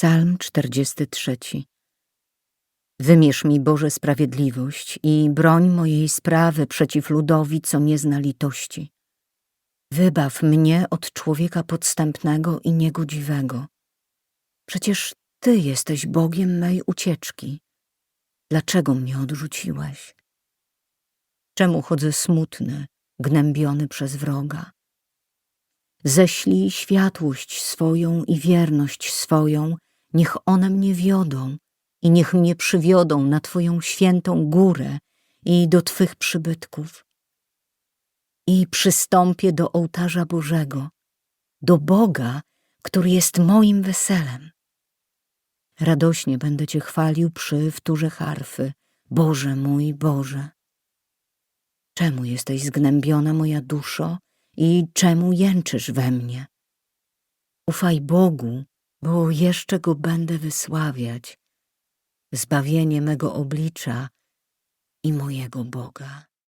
Psalm 43 Wymierz mi, Boże, sprawiedliwość i broń mojej sprawy przeciw ludowi, co nie zna litości. Wybaw mnie od człowieka podstępnego i niegodziwego. Przecież Ty jesteś Bogiem mej ucieczki. Dlaczego mnie odrzuciłeś? Czemu chodzę smutny, gnębiony przez wroga? Ześlij światłość swoją i wierność swoją, niech one mnie wiodą i niech mnie przywiodą na Twoją świętą górę i do Twych przybytków. I przystąpię do ołtarza Bożego, do Boga, który jest moim weselem. Radośnie będę Cię chwalił przy wtórze harfy, Boże mój Boże. Czemu jesteś zgnębiona, moja duszo, i czemu jęczysz we mnie? Ufaj Bogu, bo jeszcze Go będę wysławiać, zbawienie mego oblicza i mojego Boga.